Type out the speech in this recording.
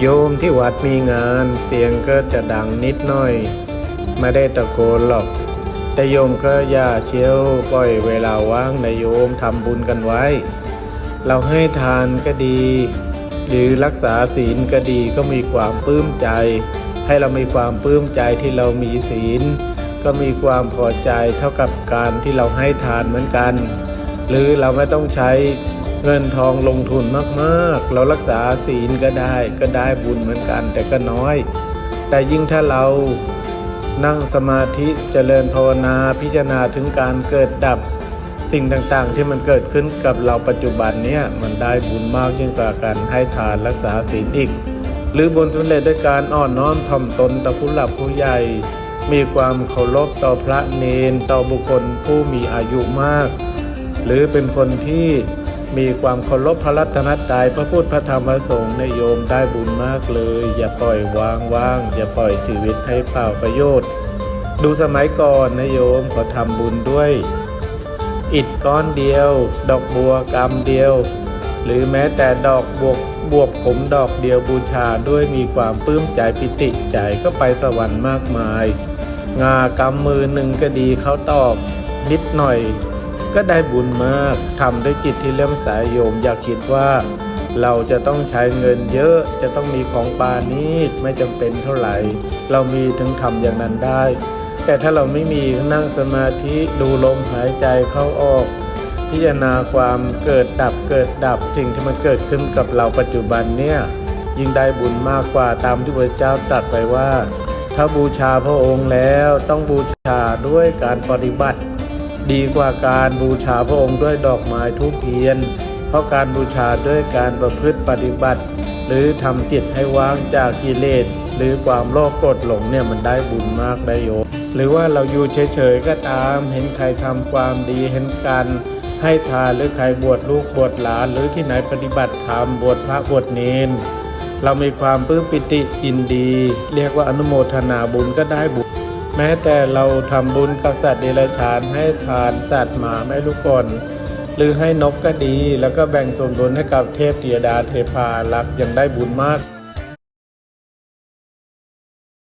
โยมที่วัดมีงานเสียงก็จะดังนิดหน่อย ไม่ได้ตะโกนหรอก แต่โยมก็อย่าเชียวปล่อยเวลาว่างในโยมทำบุญกันไว้ เราให้ทานก็ดี หรือรักษาศีลก็ดีก็มีความปลื้มใจ ให้เรามีความปลื้มใจที่เรามีศีล ก็มีความพอใจเท่ากับการที่เราให้ทานเหมือนกัน หรือเราไม่ต้องใช้ เงินทองลงทุนมากๆ เรารักษาศีลก็ได้ก็ได้บุญเหมือนกัน แต่ก็น้อย แต่ยิ่งถ้าเรานั่งสมาธิเจริญภาวนาพิจารณาถึงการเกิดดับสิ่งต่างๆ ที่มันเกิดขึ้นกับเราปัจจุบันเนี่ยมันได้บุญมากยิ่งกว่าการให้ทานรักษาศีลอีก หรือบนสำเร็จด้วยการอ่อนน้อมถ่อมตนต่อผู้หลักผู้ใหญ่ มีความเคารพต่อพระเนนต่อบุคคลผู้มีอายุมาก หรือเป็นคนที่ มีความเคารพพระรัตนตรัยพระพุทธพระธรรมพระสงฆ์ในยโยมได้บุญมากเลย อย่าปล่อยวางว่าง อย่าปล่อยชีวิตให้เปล่าประโยชน์ ดูสมัยก่อนนะโยมขอทำบุญด้วย อิฐก้อนเดียว ดอกบัวกำเดียว หรือแม้แต่ดอกบวกบวบผมดอกเดียวบูชาด้วยมีความปลื้มใจปิติใจก็ไปสวรรค์มากมาย งากำมือหนึ่งก็ดีเขาตอกนิดหน่อย ก็ได้บุญมากทำด้วยจิตที่เลื่อมใสโยมอย่าคิดว่า เราจะต้องใช้เงินเยอะจะต้องมีของปานีตไม่จำเป็นเท่าไหร่ เรามีถึงทำอย่างนั้นได้ แต่ถ้าเราไม่มีนั่งสมาธิดูลมหายใจเข้าออก พิจารณาความเกิดดับเกิดดับสิ่งที่มันเกิดขึ้นกับเราปัจจุบันเนี่ยยิ่งได้บุญมากกว่าตามที่พระเจ้าตรัสไปว่า ถ้าบูชาพระองค์แล้วต้องบูชาด้วยการปฏิบัติ ดีกว่าการบูชาพระองค์ด้วยดอกไม้ทุกเทียน เพราะการบูชาด้วยการประพฤติปฏิบัติ หรือทำจิตให้ว่างจากกิเลสหรือความโลภโกรธหลงเนี่ยมันได้บุญมากได้โยมหรือว่าเราอยู่เฉยๆก็ตาม เห็นใครทำความดีเห็นการให้ทานหรือใครบวชลูกบวชหลาน หรือที่ไหนปฏิบัติธรรมบวชพระบวชเนนเรามีความปลื้มปิติยินดี เรียกว่าอนุโมทนาบุญก็ได้บุญ แม้แต่เราทำบุญกับสัตว์เดรัจฉานให้ทานสัตว์หมาแม่ลูกก่อนหรือให้นกก็ดี แล้วก็แบ่งส่วนบุญให้กับเทพเทียดาเทพารักษ์ยังได้บุญมาก